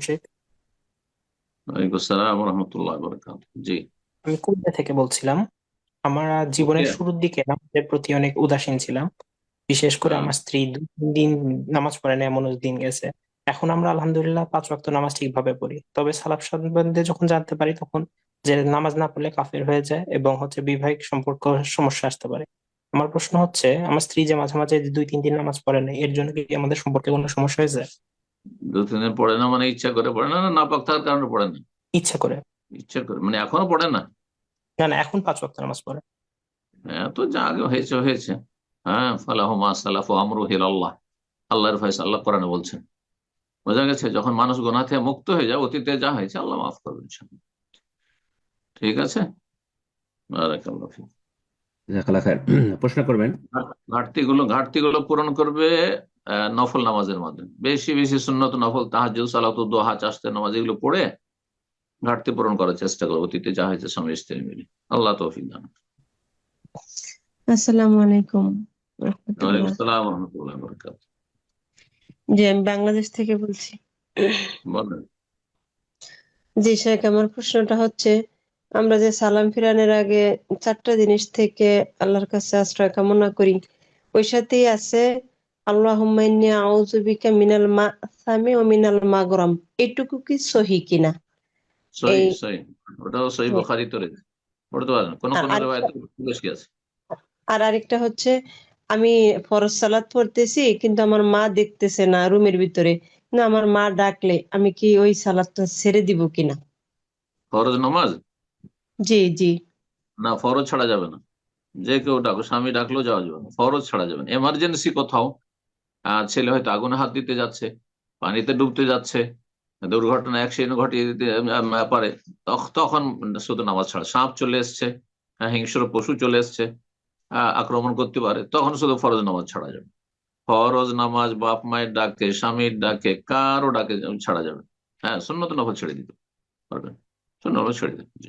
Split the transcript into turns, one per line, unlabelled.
শেখ।
ওয়ালাইকুম আসসালাম রহমতুল্লাহ বরকাত জি।
আমি কুমিল্লা থেকে বলছিলাম আমার জীবনের শুরুর দিকে নামাজের প্রতি অনেক উদাসীন ছিলাম। বিশেষ করে
হ্যাঁ
আমার স্ত্রী দুই তিন দিন নামাজ পড়ে না এমন দিন গেছে। এখন আমরা আলহামদুলিল্লাহ পাঁচ ওয়াক্ত নামাজ ঠিকভাবে পড়ি। তবে সালাফ সম্বন্ধে যখন জানতে পারি তখন যে নামাজ না পড়লে কাফের হয়ে যায় এবং হচ্ছে বৈবাহিক সম্পর্ক সমস্যা আসতে পারে। আমার প্রশ্ন হচ্ছে আমার স্ত্রী যে মাঝে মাঝে দুই তিন দিন নামাজ পড়ে না এর জন্য কি আমাদের সম্পর্কে কোনো সমস্যা হয়ে যায়
দু তিন দিন পড়ে না মানে ইচ্ছা করে পড়ে না না নাপাক থাকার কারণে পড়ে না।
ইচ্ছা করে।
ইচ্ছা করে মানে এখনও পড়ে না?
না না এখন পাঁচ ওয়াক্ত নামাজ পড়ে।
হ্যাঁ তো যা আগে হয়েছে হয়েছে। হ্যাঁ সালাফু আমরু হিল আল্লাহ আল্লাহর ফয়স আল্লাহ কোরআনে বলছেন। বোঝা গেছে যখন মানুষ গোনা থেকে মুক্ত হয়ে যায় অতীতে যা হয়েছে আল্লাহ মাফ করবেন ঠিক আছে? বারাকাল্লাহ ফিক।
প্রশ্ন করবেন?
ঘাটতি গুলো ঘাটতি গুলো পূরণ করবে নফল নামাজের মাধ্যমে। বেশি বেশি সুন্নত নফল তাহাজুদ সালাত দোহা চাষতে নামাজ এগুলো পড়ে ঘাটতি পূরণ করার চেষ্টা করব। অতীতে যা হয়েছে স্বামী স্ত্রী মিলে। আল্লাহ তৌফিক দান।
আসসালামু আলাইকুম।
আসসালাম রহমতুল্লাহ বরকাত
জি আমি বাংলাদেশ থেকে বলছি।
বলেন।
জি শেখ আমার প্রশ্নটা হচ্ছে আমরা যে সালাম ফিরানোর আগে চারটা জিনিস থেকে আল্লাহর কাছে আশ্রয় কামনা করি ওই সাথেই আছে আল্লাহুম্মা ইন্নী আউযু বিকা মিনাল মাসামি ও মিনাল মাগরাম। এটুকু কি সহি কিনা?
সহি সহি। ওটাও সহি বুখারীতে রয়েছে পড়তে পারেন কোন
আর
কোন রেওয়ায়তে আছে
আর আরেকটা হচ্ছে আমি ফরজ সালাত পড়তেছি কিন্তু আমার মা দেখতেছে না রুমের ভিতরে। না আমার মা ডাকলে আমি কি ওই সালাতটা ছেড়ে দিব কিনা?
ফরজ নামাজ?
জি জি।
না ফরজ ছাড়া যাবে না। যে কেউ ডাকো স্বামী ডাকলেও যাওয়া যাবে না। ফরজ ছাড়া যাবে না। এমার্জেন্সি কোথাও ছেলে হয়তো আগুনে হাত দিতে যাচ্ছে, পানিতে ডুবতে যাচ্ছে, দুর্ঘটনা অ্যাক্সিডেন্ট ঘটিয়ে দিতে পারে। তখন শুধু নামাজ ছাড়া, সাপ চলে এসছে হিংস্র পশু চলে এসছে আক্রমণ করতে পারে, তখন শুধু ফরজ নামাজ ছাড়া যাবে। ফরজ নামাজ বাপ মায়ের ডাকে, স্বামীর ডাকে, কারও ডাকে ছাড়া যাবে। হ্যাঁ সুন্নত নফল ছেড়ে দিতে পারবেন। সুন্নত ছেড়ে দিতে